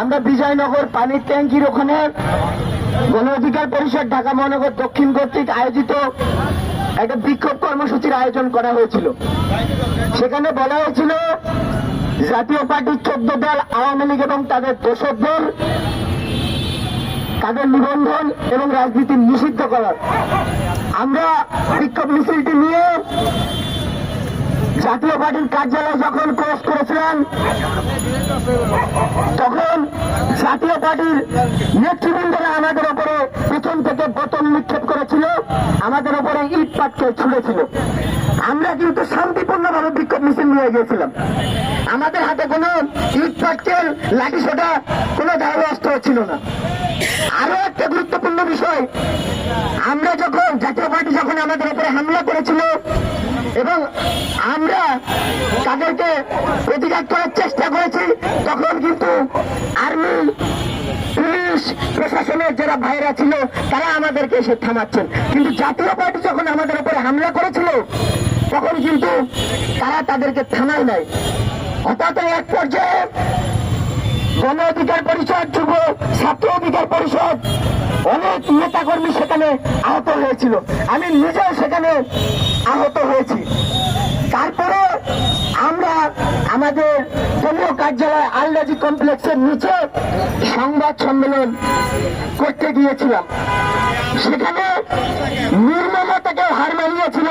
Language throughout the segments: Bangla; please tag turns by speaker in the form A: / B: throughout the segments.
A: আমরা বিজয়নগর পানির ট্যাঙ্কির ওখানে গণ অধিকার পরিষদ ঢাকা মহানগর দক্ষিণ কর্তৃক আয়োজিত একটা বিক্ষোভ কর্মসূচির আয়োজন করা হয়েছিল। সেখানে বলা হয়েছিল, জাতীয় পার্টির চোদ্দ দল, আওয়ামী লীগ এবং তাদের দোষকদের তাদের নিবন্ধন এবং রাজনীতি নিষিদ্ধ করার। আমরা বিক্ষোভ মিছিলটি নিয়ে জাতীয় পার্টির কার্যালয় যখন ক্রস করেছিলেন, তখন জাতীয় পার্টির নেতৃবৃন্দরা আমাদের উপরে পেছন থেকে বোতল নিক্ষেপ করেছিল, আমাদের উপরে ইট পাটকে ছুড়েছিল। আমরা কিন্তু শান্তিপূর্ণভাবে বিক্ষোভ মিছিল নিয়ে গিয়েছিলাম। আমাদের হাতে কোনো ইট পাটকেল, লাঠি সোটা কোনো ধারালো অস্ত্র ছিল না। আরও একটা গুরুত্বপূর্ণ বিষয়, আমরা যখন জাতীয় পার্টি যখন আমাদের উপরে হামলা করেছিল এবং আমরা তাদেরকে প্রতিঘাত করার চেষ্টা করেছি, তখন কিন্তু আর্মি, পুলিশ, প্রশাসনের যারা ভাইরা ছিল, তারা আমাদেরকে এসে থামাচ্ছেন। কিন্তু জাতীয় পার্টি যখন আমাদের উপরে হামলা করেছিল, তখন কিন্তু তারা তাদেরকে থামায় নাই। হঠাৎ এক পর্যায়ে গণ অধিকার পরিষদ যুব ছাত্র অধিকার পরিষদ, অনেক নেতাকর্মী সেখানে আহত হয়েছিল। আমি নিজেও সেখানে আহত হয়েছি। তারপরে আমরা আমাদের দলীয় কার্যালয় আলরাজি কমপ্লেক্সের নিচে সংবাদ সম্মেলন করতে গিয়েছিলাম। সেখানে নির্মমতাকে হার মানিয়েছিল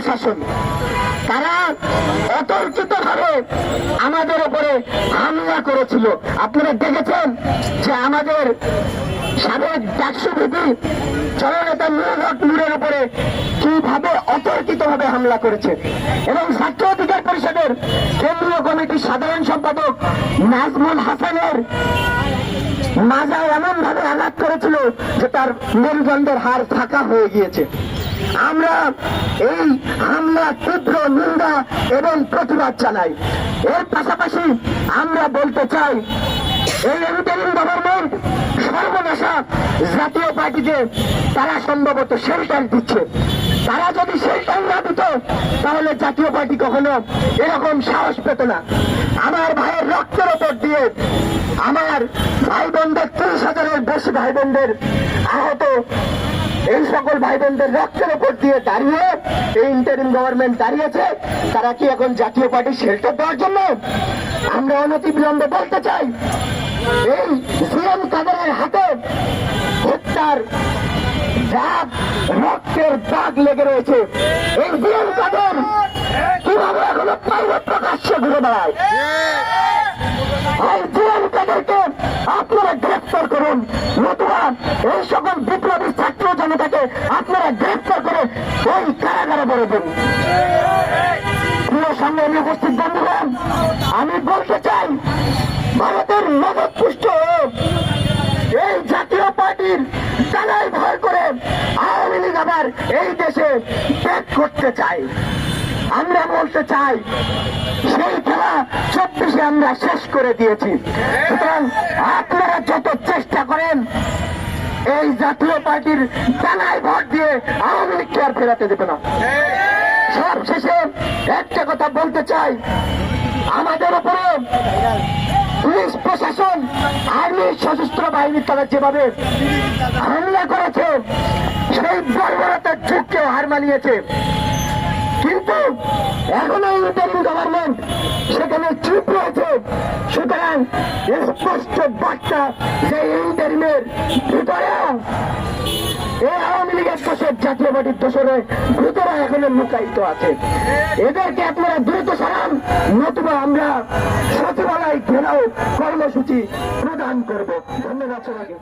A: প্রশাসন। তারা অতর্কিত ভাবে আমাদের উপরে হামলা করেছিল। আপনারা দেখেছেন যে আমাদের সাবেক ডাকসু ভিপি জননেতা হক নুরের উপরে কীভাবে অতর্কিত ভাবে হামলা করেছে। এবং ছাত্র অধিকার পরিষদের কেন্দ্রীয় কমিটির সাধারণ সম্পাদক নাজমুল হাসানের মাজায় এমন ভাবে আঘাত করেছিল যে তার মেরুদণ্ডের হাড় ফাঁকা হয়ে গিয়েছে। আমরা এই হামলা তীব্র নিন্দা এবং প্রতিবাদ জানাই। এর পাশাপাশি আমরা বলতে চাই, এই ইন্টারিম গভর্নমেন্ট সর্বনাশা জাতীয় পার্টিকে তারা সম্ভবত শেল্টার দিচ্ছে। তারা যদি শেল্টার না দিত, তাহলে জাতীয় পার্টি কখনো এরকম সাহস পেত না। আমার ভাইয়ের রক্তের ওপর দিয়ে আমার ভাই বোনদের ত্রিশ হাজারের বেশি ভাই বোনদের আহত এই সকল ভাই বোনদের রক্তের উপর দিয়ে দাঁড়িয়ে এই ইন্টারিম গভর্নমেন্ট দাঁড়িয়েছে, তারা কি এখন জাতীয় পার্টি শেল্টার দেওয়ার জন্য? আমরা অনতি বিলম্বে বলতে চাই, এই সিএম কাদেরের হাতে হত্যার দাগ রক্তের দাগ লেগে রয়েছে। এই সিএম কাদের কীভাবে এখনও পাইলে প্রকাশ্যে ঘুরে বেড়ায়? এই সিএম কাদেরকে আপনারা গ্রেফতার করুন, নতুবা এই সকল বিপ্লবী ছাত্র জনতাকে আপনারা গ্রেফতার করে ওই কারাগারে বড় দিন। সামনে আমি উপস্থিত, বন্ধুগণ, আমি বলতে চাই, ভারতের নগদ পুষ্ট এই জাতীয় পার্টির জানাই ভয় করে আওয়ামী লীগ আবার এই দেশে ত্যাগ করতে চায়। আমরা বলতে চাই, সেই খেলা চব্বিশে আমরা শেষ করে দিয়েছি। সুতরাং আপনারা যত চেষ্টা করেন এই জাতীয় পার্টির জানায় ভোট দিয়ে আওয়ামী লীগকে আর ফেরাতে দেবে না। সব শেষে একটা কথা বলতে চাই। আমাদের উপরে পুলিশ প্রশাসন, আর্মি, সশস্ত্র বাহিনী তারা যেভাবে হামলা করেছে, সেই বর্বরতার যুগকেও হার মানিয়েছে। কিন্তু এখনও ইন্টারিম গভর্নমেন্ট সেখানে চুপ রয়েছে। সুতরাং স্পষ্ট বার্তা যে ইন্টারিমের ভিতরে। এই আওয়ামী লীগের দোষের জাতীয় পার্টির দোষরে ভূতরা এখনও লুকায়িত আছে। এদেরকে আপনারা দ্রুত সরান, নতুবা আমরা সচিবালয় ঘেরাও কর্মসূচি প্রদান করব। ধন্যবাদ সবাইকে।